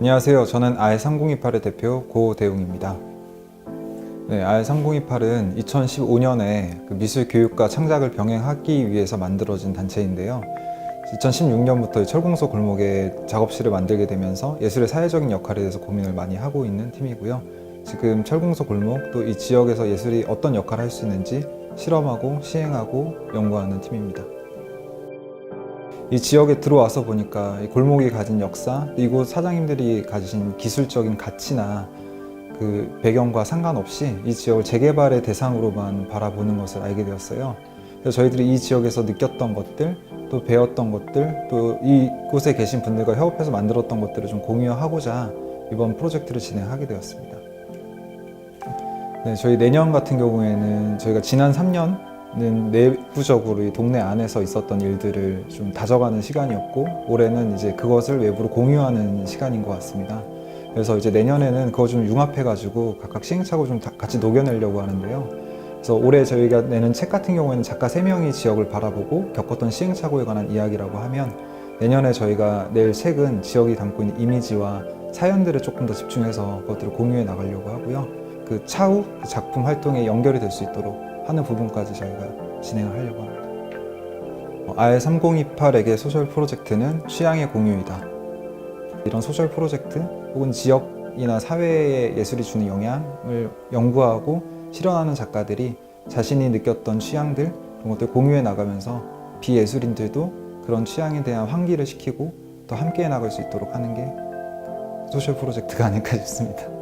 안녕하세요. 저는 아예3028의 대표 고대웅입니다. 네, 아예3028은 2015년에 그 미술 교육과 창작을 병행하기 위해서 만들어진 단체인데요. 2016년부터 철공소 골목에 작업실을 만들게 되면서 예술의 사회적인 역할에 대해서 고민을 많이 하고 있는 팀이고요. 지금 철공소 골목 또 이 지역에서 예술이 어떤 역할을 할 수 있는지 실험하고 시행하고 연구하는 팀입니다. 이 지역에 들어와서 보니까 이 골목이 가진 역사, 이곳 사장님들이 가지신 기술적인 가치나 그 배경과 상관없이 이 지역을 재개발의 대상으로만 바라보는 것을 알게 되었어요. 그래서 저희들이 이 지역에서 느꼈던 것들, 또 배웠던 것들, 또 이곳에 계신 분들과 협업해서 만들었던 것들을 좀 공유하고자 이번 프로젝트를 진행하게 되었습니다. 네, 저희 내년 같은 경우에는 저희가 지난 3년 은 내부적으로 이 동네 안에서 있었던 일들을 좀 다져가는 시간이었고 올해는 이제 그것을 외부로 공유하는 시간인 것 같습니다. 그래서 이제 내년에는 그거 좀 융합해가지고 각각 시행착오 좀 다- 같이 녹여내려고 하는데요. 그래서 올해 저희가 내는 책 같은 경우에는 작가 3명이 지역을 바라보고 겪었던 시행착오에 관한 이야기라고 하면 내년에 저희가 낼 책은 지역이 담고 있는 이미지와 사연들을 조금 더 집중해서 그것들을 공유해 나가려고 하고요. 그 차후 그 작품 활동에 연결이 될 수 있도록 하는 부분까지 저희가 진행을 하려고 합니다. 어, 아예3028에게 소셜 프로젝트는 취향의 공유이다. 이런 소셜 프로젝트 혹은 지역이나 사회에 예술이 주는 영향을 연구하고 실현하는 작가들이 자신이 느꼈던 취향들 그런 것들 공유해 나가면서 비예술인들도 그런 취향에 대한 환기를 시키고 또 함께 나갈 수 있도록 하는 게 소셜 프로젝트가 아닐까 싶습니다.